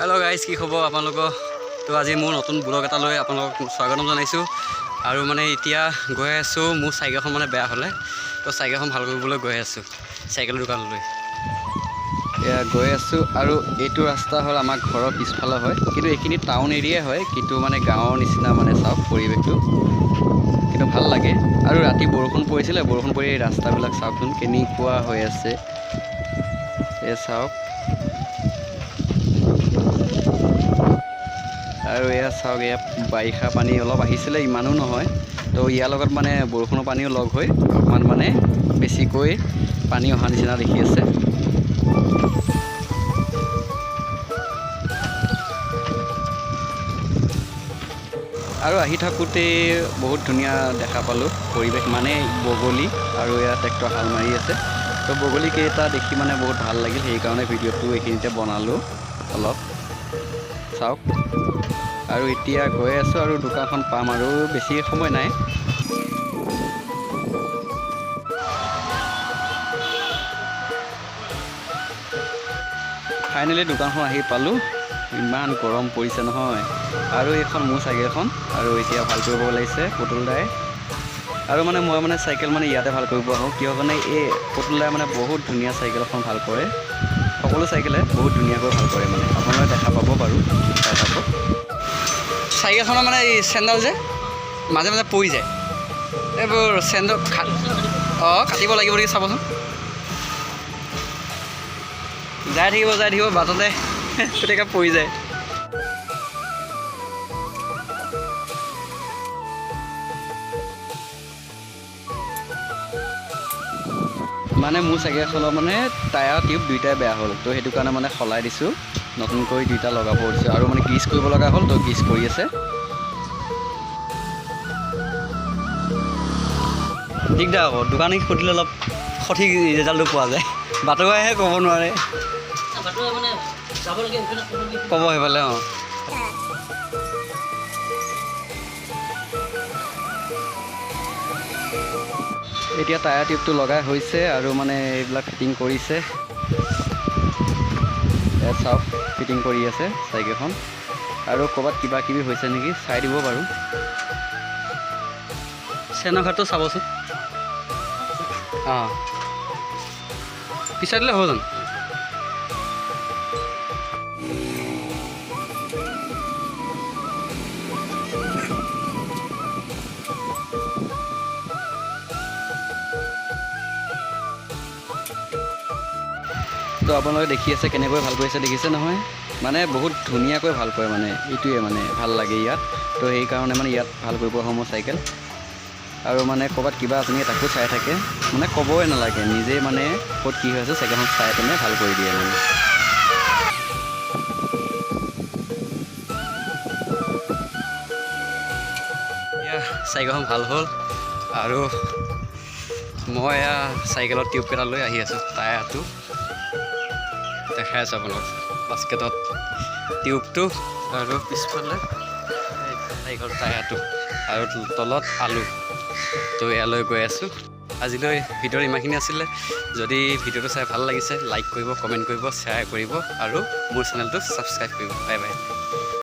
Hello' guys কি খবৰ আপোনালোকৰ? তো আজি মোৰ নতুন ব্লগ এটা লৈ আপোনালোকক স্বাগতম জনাইছোঁ। আৰু মানে এতিয়া গৈ আছোঁ, মোৰ চাইকেলখন মানে বেয়া হ'লে। তো চাইকেলখন ভালো কৰিবলৈ গৈ আছোঁ চাইকেলৰ দোকানলৈ। এয়া গৈ আছোঁ আৰু এইটো ৰাস্তা হ'ল আমাৰ ঘৰৰ পিছফালে হয়। কিন্তু এইখিনি টাউন এৰিয়াই হয়, কিন্তু মানে গাঁৱৰ নিচিনা মানে চাওক পৰিৱেশটো। কিন্তু ভালো লাগে। আৰু ৰাতি বৰষুণ পৰিছিলে, বৰষুণ পৰি এই ৰাস্তাবিলাক চাওকচোন কেনেকুৱা হৈ আছে। এই চাওক। আৰু এয়া চাওক, এয়া বাৰিষা পানী অলপ আহিছিলে, ইমানো নহয়। তো ইয়াৰ লগত মানে বৰষুণৰ পানীও লগ হৈ অকণমান মানে বেছিকৈ পানী অহা নিচিনা দেখি আছে। আৰু আহি থাকোঁতে বহুত ধুনীয়া দেখা পালোঁ, পৰিৱেশ মানে বগলী আৰু এয়া ট্ৰেক্টৰ হাল মাৰি আছে। তো বগলীকেইটা দেখি মানে বহুত ভালো লাগিল, সেইকাৰণে ভিডিঅ'টো এইখিনিতে বনালোঁ অলপ। চাওক। আৰু এতিয়া গৈ আছোঁ আৰু দোকানখন পাম আৰু বেছি সময় নাই। ফাইনেলি দোকানখন আহি পালোঁ। ইমান গৰম পৰিছে নহয়। আৰু এইখন মোৰ চাইকেলখন আৰু এতিয়া ভাল কৰিব লাগিছে পুতুল দাই। আৰু মানে মই মানে চাইকেল মানে ইয়াতে ভাল কৰিব আহোঁ। কিয় কাৰণে এই পুতুল দাই মানে বহুত ধুনীয়া চাইকেলখন ভাল কৰে। সকলো চাইকেলে বহুত ধুনীয়াকৈ ভালো কৰে মানে। আপোনালোকে দেখা পাব বাৰু, চাই চাইকেলখনৰ মানে এই চেণ্ডেল যে, মাজে মাজে পৰি যায়। এইবোৰ চেণ্ডেল অঁ, কাটিব লাগিব নেকি চাবচোন। যাই থাকিব যাই থাকিব, বাটতে গোটেইকৈ পৰি যায়। মানে মোৰ চাইকেলখনৰ মানে টায়াৰ টিউব দুইটাই বেয়া হ'ল। তো সেইটো কাৰণে মানে সলাই দিছোঁ। নতুনকৈ দুইটা লগাব দিছোঁ। আৰু মানে গ্ৰীজ কৰিব লগা হ'ল তো গ্ৰীজ কৰি আছে। দিগদাৰ আকৌ। দোকানীক সুধিলে অলপ সঠিক ৰিজাল্টটো পোৱা যায়। বাটৰুৱাইহে ক'ব নোৱাৰে। ক'ব সেইফালে অঁ। এতিয়া টায়াৰ টিউবটো লগাই হৈছে আৰু মানে এইবিলাক ফিটিং কৰিছে। সব চাওক ফিটিং কৰি আছে চাইকেলখন। আৰু ক'ৰবাত কিবা কিবি হৈছে নেকি চাই দিব বাৰু চেনৰ ঘাটটো চাবচোন। অঁ। পিছাই দিলে হ'ব জানো? তো আপোনালোকে দেখি আছে কেনেকৈ ভাল কৰিছে দেখিছে নহয়। মানে বহুত ধুনীয়াকৈ ভাল কৰে মানে এইটোৱে মানে ভাল লাগে ইয়াত। তো সেইকাৰণে মানে ইয়াত ভাল কৰিব মোৰ চাইকেল। আৰু মানে ক'ৰবাত কিবা আপুনি তাকো চাই থাকে। মানে ক'বই নালাগে নিজেই মানে ক'ত কি হৈ আছে চাইকেলখন চাই পিনে ভাল কৰি দিয়ে মানে। চাইকেলখন ভাল হ'ল। আৰু মই চাইকেলৰ টিউবকেইটা লৈ আহি আছোঁ টায়াৰটো। দেখাই আছোঁ আপোনালোক বাস্কেটত টিউবটো আৰু পিছফালে নাৰিকল টায়াৰটো আৰু তলত আলু। তো ইয়ালৈ গৈ আছোঁ। আজিলৈ ভিডিঅ'ৰ ইমানখিনি আছিলে। যদি ভিডিঅ'টো চাই ভালো লাগিছে লাইক কৰিব কমেণ্ট কৰিব শ্বেয়াৰ কৰিব আৰু মোৰ চেনেলটো ছাবস্ক্ৰাইব কৰিব। Bye bye.